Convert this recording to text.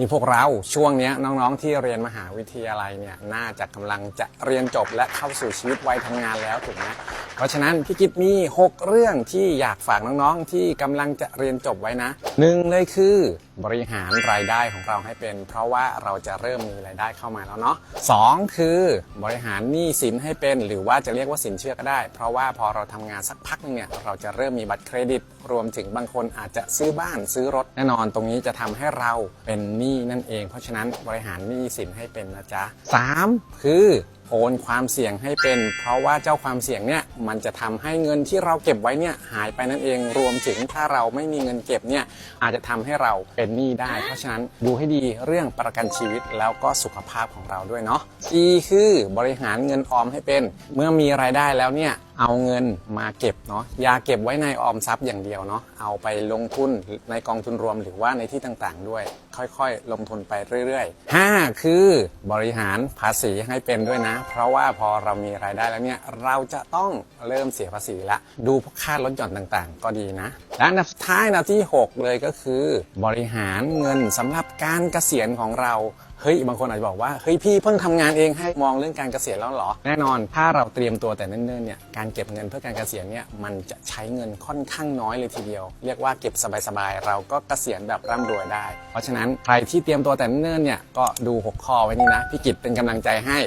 นี่พวกเราช่วงนี้น้องๆที่เรียนมหาวิทยาลัยเนี่ยน่าจะกำลังจะเรียนจบและเข้าสู่ชีวิตวัยทำงานแล้วถูกไหมเพราะฉะนั้นพี่กิฟมี 6 เรื่องที่อยากฝากน้องๆที่กำลังจะเรียนจบไว้นะหนึ่งเลยคือ บริหารรายได้ของเราให้เป็น เพราะว่าเราจะเริ่มมีรายได้เข้ามาแล้วเนาะสองคือบริหารหนี้สินให้เป็น หรือว่าจะเรียกว่าสินเชื่อก็ได้ เพราะว่าพอเราทำงานสักพักหนึงเนี่ยเราจะเริ่มมีบัตรเครดิต รวมถึงบางคนอาจจะซื้อบ้านซื้อรถแน่นอน ตรงนี้จะทำให้เราเป็นหนี้นั่นเอง เพราะฉะนั้นบริหารหนี้สินให้เป็นนะจ๊ะสามคือโอนความเสี่ยงให้เป็น เพราะว่าเจ้าความเสี่ยงเนี่ยมันจะทำให้เงินที่เราเก็บไว้เนี่ยหายไปนั่นเองรวมถึงถ้าเราไม่มีเงินเก็บเนี่ยอาจจะทำให้เราเป็นหนี้ได้ เพราะฉะนั้นดูให้ดีเรื่องประกันชีวิตแล้วก็สุขภาพของเราด้วยเนาะ E คือบริหารเงินออมให้เป็น เมื่อมีรายได้แล้วเนี่ย เอาเงินมาเก็บเนาะอย่าเก็บไว้ในออมทรัพย์อย่างเดียวเนาะเอาไปลงทุนในกองทุนรวมหรือว่าในที่ต่างๆ ด้วย ค่อยๆ ลงทุนไปเรื่อยๆ 5 คือบริหารภาษีให้เป็นด้วยนะ เพราะว่าพอเรามีรายได้แล้วเนี่ยเราจะต้องเริ่มเสียภาษีละดูพวกค่าลดหย่อนต่างๆ ก็ดีนะและอันดับสุดท้ายอันดับที่ 6 เลยก็คือ บริหารเงินสำหรับการเกษียณของเราเฮ้ยบางคนอาจจะบอกว่าเฮ้ยพี่เพิ่งทำงานเองให้มองเรื่องการเกษียณแล้วหรอ แน่นอนถ้าเราเตรียมตัวแต่เนิ่นๆเนี่ยการเก็บเงินเพื่อการเกษียณเนี่ยมันจะใช้เงินค่อนข้างน้อยเลยทีเดียว เรียกว่าเก็บสบายๆ เราก็เกษียณแบบร่ำรวยได้ เพราะฉะนั้นใครที่เตรียมตัวแต่เนิ่นๆเนี่ยก็ดูหกข้อไว้นี่นะพี่กิจเป็นกำลังใจให้